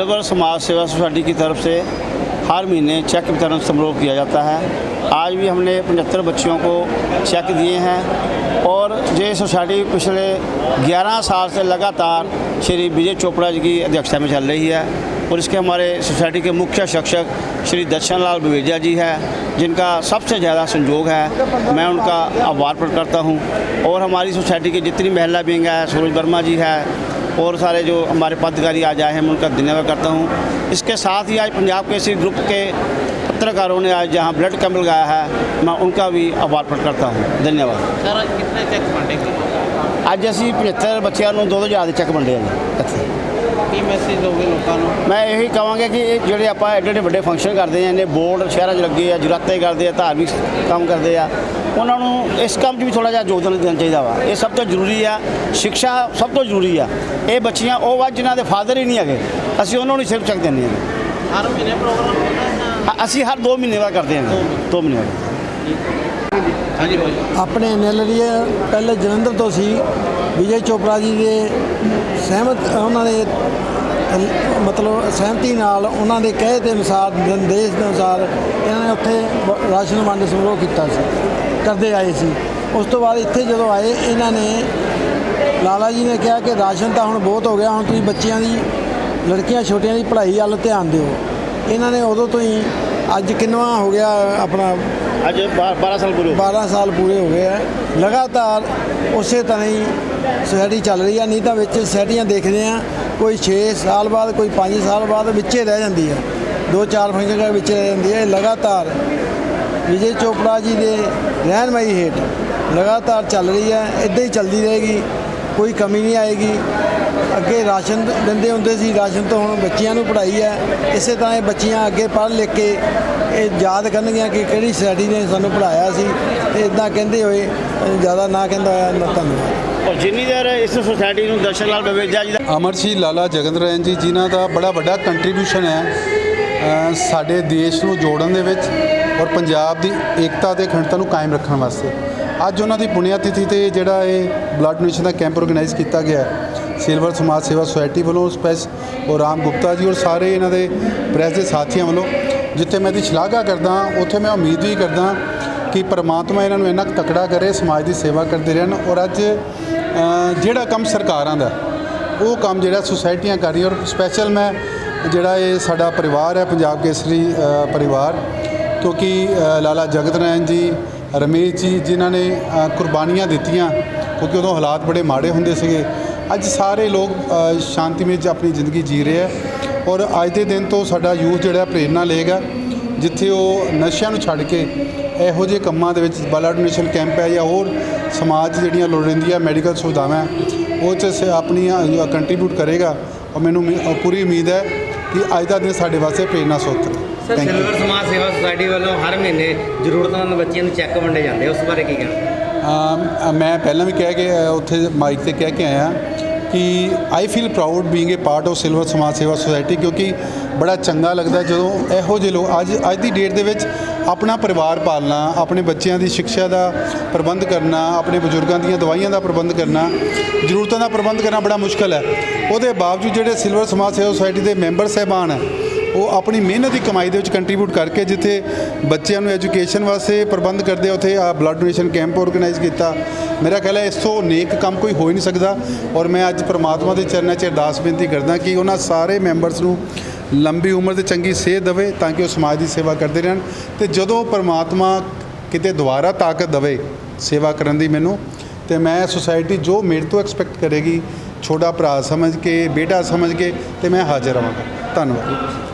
Silver समाज सेवा society की तरफ़ से हर महीने चेक वितरण समारोह किया जाता है। आज भी हमने पचहत्तर बच्चियों को चेक दिए हैं और ये सोसाइटी पिछले 11 साल से लगातार श्री विजय चोपड़ा जी की अध्यक्षता में चल रही है और इसके हमारे सोसाइटी के मुख्य शिक्षक श्री दर्शन लाल बवेजा जी है, जिनका सबसे ज़्यादा संयोग है। मैं उनका आभार प्रकट करता हूँ और हमारी सोसाइटी की जितनी महिला विंग है, सूरज वर्मा जी है और सारे जो हमारे पदाधिकारी आज आए हैं मैं उनका धन्यवाद करता हूँ इसके साथ ही आज पंजाब केसरी ग्रुप के पत्रकारों ने आज जहाँ ब्लड कैंप लगाया है मैं उनका भी आभार प्रकट करता हूँ धन्यवाद ਸਰ ਕਿੰਨੇ ਚੈੱਕ ਵੰਡੇ ਗਏ ਅੱਜ ਅਸੀਂ 75 ਬੱਚਿਆਂ ਨੂੰ ਦੋ ਦੋ ਹਜ਼ਾਰ ਦੇ ਚੈੱਕ ਵੰਡੇ ਆ ਜੀ ਇੱਥੇ ਕੀ ਮੈਸੇਜ ਦੋਗੇ ਲੋਕਾਂ ਨੂੰ? ਮੈਂ ਇਹੀ ਕਹਾਂਗਾ ਕਿ ਇਹ ਜਿਹੜੇ ਆਪਾਂ ਐਡੇ ਐਡੇ ਵੱਡੇ ਫੰਕਸ਼ਨ ਕਰਦੇ ਆ ਨੇ ਬੋਰਡ ਸ਼ਹਿਰਾਂ 'ਚ ਲੱਗੇ ਆ ਜੁਰਾਤੇ ਕਰਦੇ ਆ ਧਾਰਮਿਕ ਕੰਮ ਕਰਦੇ ਆ ਉਹਨਾਂ ਨੂੰ ਇਸ ਕੰਮ 'ਚ ਵੀ ਥੋੜਾ ਜਿਹਾ ਯੋਗਦਾਨ ਦੇਣਾ ਚਾਹੀਦਾ ਵਾ। ਇਹ ਸਭ ਤੋਂ ਜ਼ਰੂਰੀ ਆ ਸਿੱਖਿਆ ਸਭ ਤੋਂ ਜ਼ਰੂਰੀ ਆ। ਇਹ ਬੱਚੀਆਂ ਉਹ ਵਾ ਜਿਨ੍ਹਾਂ ਦੇ ਫਾਦਰ ਹੀ ਨਹੀਂ ਹੈਗੇ ਅਸੀਂ ਉਹਨਾਂ ਨੂੰ ਸਿਰਫ ਚੱਕ ਦਿੰਦੇ ਹਾਂ ਹਰ ਮਹੀਨੇ ਪ੍ਰੋਗਰਾਮ ਹੁੰਦਾ ਅਸੀਂ ਹਰ 2 ਮਹੀਨੇ ਬਾਅਦ ਕਰਦੇ ਹਾਂ ਦੋ ਮਹੀਨੇ? ਬਾਅਦ। ਹਾਂਜੀ। ਆਪਣੇ ਐਨਐਲਡੀ ਪਹਿਲੇ ਜਲੰਧਰ ਤੋਂ ਸੀ, ਵਿਜੇ ਚੋਪੜਾ ਜੀ ਦੇ ਸਹਿਮਤ, ਉਹਨਾਂ ਦੇ ਮਤਲਬ ਸਹਿਮਤੀ ਨਾਲ ਉਹਨਾਂ ਦੇ ਕਹੇ ਦੇ ਅਨੁਸਾਰ, ਨਿਰਦੇਸ਼ ਦੇ ਅਨੁਸਾਰ ਇਹਨਾਂ ਨੇ ਉੱਥੇ ਬ- ਰਾਸ਼ਨ ਵੰਡ ਸਮਾਰੋਹ ਕੀਤਾ ਸੀ, ਕਰਦੇ ਆਏ ਸੀ। ਉਸ ਤੋਂ ਬਾਅਦ ਇੱਥੇ ਜਦੋਂ ਆਏ, ਇਹਨਾਂ ਨੇ ਲਾਲਾ ਜੀ ਨੇ ਕਿਹਾ ਕਿ ਰਾਸ਼ਨ ਤਾਂ ਹੁਣ ਬਹੁਤ ਹੋ ਗਿਆ, ਹੁਣ ਤੁਸੀਂ ਬੱਚਿਆਂ ਦੀ, ਲੜਕੀਆਂ ਛੋਟੀਆਂ ਦੀ ਪੜ੍ਹਾਈ ਵੱਲ ਧਿਆਨ ਦਿਓ। ਇਹਨਾਂ ਨੇ ਉਦੋਂ ਤੋਂ ਹੀ ਅੱਜ ਕਿੰਨਵਾਂ ਹੋ ਗਿਆ ਆਪਣਾ ਅੱਜ 12 ਸਾਲ ਪੂਰੇ ਹੋ 12 ਸਾਲ ਪੂਰੇ ਹੋ ਗਏ ਹੈ ਲਗਾਤਾਰ ਉਸੇ ਤਰ੍ਹਾਂ ਹੀ ਸੋਸਾਇਟੀ ਚੱਲ ਰਹੀ ਹੈ ਨਹੀਂ ਤਾਂ ਵਿੱਚ ਸੋਸਾਇਟੀਆਂ ਦੇਖਦੇ ਆ, ਕੋਈ 6 ਸਾਲ ਬਾਅਦ, ਕੋਈ 5 ਸਾਲ ਬਾਅਦ ਵਿੱਚੇ ਰਹਿ ਜਾਂਦੀ ਹੈ ਦੋ ਚਾਰ ਫੰਕਸ਼ਨ ਦੇ ਵਿੱਚ ਰਹਿ ਜਾਂਦੀ ਹੈ ਇਹ ਲਗਾਤਾਰ ਵਿਜੇ ਚੋਪੜਾ ਜੀ ਦੇ ਰਹਿਨਮਾਈ ਹੇਠ ਲਗਾਤਾਰ ਚੱਲ ਰਹੀ ਹੈ ਇਦਾਂ ਹੀ ਚੱਲਦੀ ਰਹੇਗੀ, ਕੋਈ ਕਮੀ ਨਹੀਂ ਆਏਗੀ। ਅੱਗੇ ਰਾਸ਼ਨ ਦਿੰਦੇ ਹੁੰਦੇ ਸੀ ਰਾਸ਼ਨ ਤੋਂ ਹੁਣ ਬੱਚਿਆਂ ਨੂੰ ਪੜ੍ਹਾਈ ਹੈ। ਇਸੇ ਤਰ੍ਹਾਂ ਇਹ ਬੱਚੀਆਂ ਅੱਗੇ ਪੜ੍ਹ ਲਿਖ ਕੇ ਇਹ ਯਾਦ ਕਰਨਗੀਆਂ ਕਿ ਕਿਹੜੀ ਸੋਸਾਇਟੀ ਨੇ ਸਾਨੂੰ ਪੜ੍ਹਾਇਆ ਸੀ। ਤੇ ਇਦਾਂ ਕਹਿੰਦੇ ਹੋਏ ਜ਼ਿਆਦਾ ਨਾ ਕਹਿੰਦਾ ਹੋਇਆ ਨਾ ਧੰਨਵਾਦ। ਔਰ ਜਿੰਨੀ ਦੇਰ ਇਸ ਸੁਸਾਇਟੀ ਨੂੰ ਦਰਸ਼ਨ ਲਾਲ ਬਵੇਜਾ ਜੀ ਦਾ ਅਮਰਸ਼ੀ ਲਾਲਾ ਜਗਤ ਰੈਨ ਜੀ ਜਿਨ੍ਹਾਂ ਦਾ ਬੜਾ ਵੱਡਾ ਕੰਟਰੀਬਿਊਸ਼ਨ ਹੈ ਸਾਡੇ ਦੇਸ਼ ਨੂੰ ਜੋੜਨ ਦੇ ਵਿੱਚ ਔਰ ਪੰਜਾਬ ਦੀ ਏਕਤਾ ਤੇ ਅਖੰਡਤਾ ਨੂੰ ਕਾਇਮ ਰੱਖਣ ਵਾਸਤੇ। ਅੱਜ ਉਹਨਾਂ ਦੀ ਪੁਣਿਆ ਤਿਥੀ ਤੇ ਜਿਹੜਾ ਇਹ ਬਲੱਡ ਡੋਨੇਸ਼ਨ ਦਾ ਕੈਂਪ ਆਰਗੇਨਾਈਜ਼ ਕੀਤਾ ਗਿਆ ਹੈ ਸਿਲਵਰ ਸਮਾਜ ਸੇਵਾ ਸੁਸਾਇਟੀ ਵੱਲੋਂ ਸਪੈਸ ਔਰ ਰਾਮ ਗੁਪਤਾ ਜੀ ਔਰ ਸਾਰੇ ਇਹਨਾਂ ਦੇ ਪ੍ਰੈਸ ਦੇ ਸਾਥੀਆਂ ਵੱਲੋਂ, ਜਿੱਥੇ ਮੈਂ ਇਹਦੀ ਸ਼ਲਾਘਾ ਕਰਦਾ, ਉੱਥੇ ਮੈਂ ਉਮੀਦ ਵੀ ਕਰਦਾ ਕਿ ਪਰਮਾਤਮਾ ਇਹਨਾਂ ਨੂੰ ਇੰਨਾ ਕੁ ਤਕੜਾ ਕਰੇ, ਸਮਾਜ ਦੀ ਸੇਵਾ ਕਰਦੇ ਰਹਿਣ ਔਰ ਅੱਜ ਜਿਹੜਾ ਕੰਮ ਸਰਕਾਰਾਂ ਦਾ, ਉਹ ਕੰਮ ਜਿਹੜਾ ਸੁਸਾਇਟੀਆਂ ਕਰ ਰਹੀਆਂ ਔਰ ਸਪੈਸ਼ਲ ਮੈਂ ਜਿਹੜਾ ਇਹ ਸਾਡਾ ਪਰਿਵਾਰ ਹੈ, ਪੰਜਾਬ ਕੇਸਰੀ ਪਰਿਵਾਰ, ਕਿਉਂਕਿ ਲਾਲਾ ਜਗਤ ਨਾਰਾਇਣ ਜੀ, ਰਮੇਸ਼ ਜੀ, ਜਿਨ੍ਹਾਂ ਨੇ ਕੁਰਬਾਨੀਆਂ ਦਿੱਤੀਆਂ, ਕਿਉਂਕਿ ਉਦੋਂ ਹਾਲਾਤ ਬੜੇ ਮਾੜੇ ਹੁੰਦੇ ਸੀਗੇ ਅੱਜ ਸਾਰੇ ਲੋਕ ਅ, ਸ਼ਾਂਤੀਮਈ 'ਚ ਆਪਣੀ ਜ਼ਿੰਦਗੀ ਜੀ ਰਹੇ ਆ। ਔਰ ਅੱਜ ਦੇ ਦਿਨ ਤੋਂ ਸਾਡਾ ਯੂਥ ਜਿਹੜਾ ਪ੍ਰੇਰਨਾ ਲਏਗਾ ਜਿੱਥੇ ਉਹ ਨਸ਼ਿਆਂ ਨੂੰ ਛੱਡ ਕੇ ਇਹੋ ਜਿਹੇ ਕੰਮਾਂ ਦੇ ਵਿੱਚ ਬਲੱਡ ਡੋਨੇਸ਼ਨ ਕੈਂਪ ਹੈ ਜਾਂ ਹੋਰ ਸਮਾਜ ਜਿਹੜੀਆਂ ਲੋੜੀਂਦੀਆਂ ਮੈਡੀਕਲ ਸੁਵਿਧਾਵਾਂ ਉਹ 'ਚ ਆਪਣੀਆਂ ਕੰਟਰੀਬਿਊਟ ਕਰੇਗਾ। ਔਰ ਮੈਨੂੰ ਪੂਰੀ ਉਮੀਦ ਹੈ ਕਿ ਅੱਜ ਦਾ ਦਿਨ ਸਾਡੇ ਵਾਸਤੇ ਪ੍ਰੇਰਨਾ ਸਰੋਤ ਹੈ. ਸਿਲਵਰ ਸਮਾਜ ਸੇਵਾ ਸੁਸਾਇਟੀ ਵੱਲੋਂ ਹਰ ਮਹੀਨੇ ਜ਼ਰੂਰਤਮੰਦ ਬੱਚਿਆਂ ਨੂੰ ਚੈੱਕ ਵੰਡੇ ਜਾਂਦੇ ਉਸ ਬਾਰੇ ਕੀ ਕਹਿਣਾ? ਮੈਂ ਪਹਿਲਾਂ ਵੀ ਕਹਿ ਕੇ ਉੱਥੇ ਮਾਈਕ ਤੇ ਕਹਿ ਕੇ ਆਇਆ ਕਿ I feel proud being a part of silver ਸਮਾਜ ਸੇਵਾ ਸੁਸਾਇਟੀ ਕਿਉਂਕਿ ਬੜਾ ਚੰਗਾ ਲੱਗਦਾ ਜਦੋਂ ਇਹੋ ਜਿਹੇ ਲੋਕ, ਅੱਜ ਅੱਜ ਦੀ ਡੇਟ ਦੇ ਵਿੱਚ ਆਪਣਾ ਪਰਿਵਾਰ ਪਾਲਣਾ, ਆਪਣੇ ਬੱਚਿਆਂ ਦੀ ਸਿੱਖਿਆ ਦਾ ਪ੍ਰਬੰਧ ਕਰਨਾ, ਆਪਣੇ ਬਜ਼ੁਰਗਾਂ ਦੀਆਂ ਦਵਾਈਆਂ ਦਾ ਪ੍ਰਬੰਧ ਕਰਨਾ, ਜ਼ਰੂਰਤਾਂ ਦਾ ਪ੍ਰਬੰਧ ਕਰਨਾ ਬੜਾ ਮੁਸ਼ਕਲ ਹੈ। ਉਹਦੇ ਬਾਵਜੂਦ ਜਿਹੜੇ ਸਿਲਵਰ ਸਮਾਜ ਸੇਵਾ ਸੁਸਾਇਟੀ ਦੇ ਮੈਂਬਰ ਸਹਿਬਾਨ ਹੈ ਉਹ ਆਪਣੀ ਮਿਹਨਤ ਦੀ ਕਮਾਈ ਦੇ ਵਿੱਚ ਕੰਟਰੀਬਿਊਟ ਕਰਕੇ ਜਿੱਥੇ ਬੱਚਿਆਂ ਨੂੰ ਐਜੂਕੇਸ਼ਨ ਵਾਸਤੇ ਪ੍ਰਬੰਧ ਕਰਦੇ ਆ, ਉੱਥੇ ਆ ਬਲੱਡ ਡੋਨੇਸ਼ਨ ਕੈਂਪ ਆਰਗੇਨਾਈਜ਼ ਕੀਤਾ। ਮੇਰਾ ਖਿਆਲ ਹੈ ਇਸ ਤੋਂ ਨੇਕ ਕੰਮ ਕੋਈ ਹੋ ਹੀ ਨਹੀਂ ਸਕਦਾ। ਔਰ ਮੈਂ ਅੱਜ ਪ੍ਰਮਾਤਮਾ ਦੇ ਚਰਨਾਂ 'ਚ ਅਰਦਾਸ ਬੇਨਤੀ ਕਰਦਾ ਕਿ ਉਹਨਾਂ ਸਾਰੇ ਮੈਂਬਰਸ ਨੂੰ ਲੰਬੀ ਉਮਰ ਤੇ ਚੰਗੀ ਸਿਹਤ ਦੇਵੇ ਤਾਂ ਕਿ ਉਹ ਸਮਾਜ ਦੀ ਸੇਵਾ ਕਰਦੇ ਰਹਿਣ। ਤੇ ਜਦੋਂ ਪ੍ਰਮਾਤਮਾ ਕਿਤੇ ਦੁਬਾਰਾ ਤਾਕਤ ਦੇਵੇ ਸੇਵਾ ਕਰਨ ਦੀ ਮੈਨੂੰ ਤੇ ਮੈਂ ਸੁਸਾਇਟੀ ਜੋ ਮੇਰੇ ਤੋਂ ਐਕਸਪੈਕਟ ਕਰੇਗੀ ਛੋਟਾ ਭਰਾ ਸਮਝ ਕੇ ਬੇਟਾ ਸਮਝ ਕੇ ਤੇ ਮੈਂ ਹਾਜ਼ਰ ਰਹਾਂਗਾ। ਧੰਨਵਾਦ।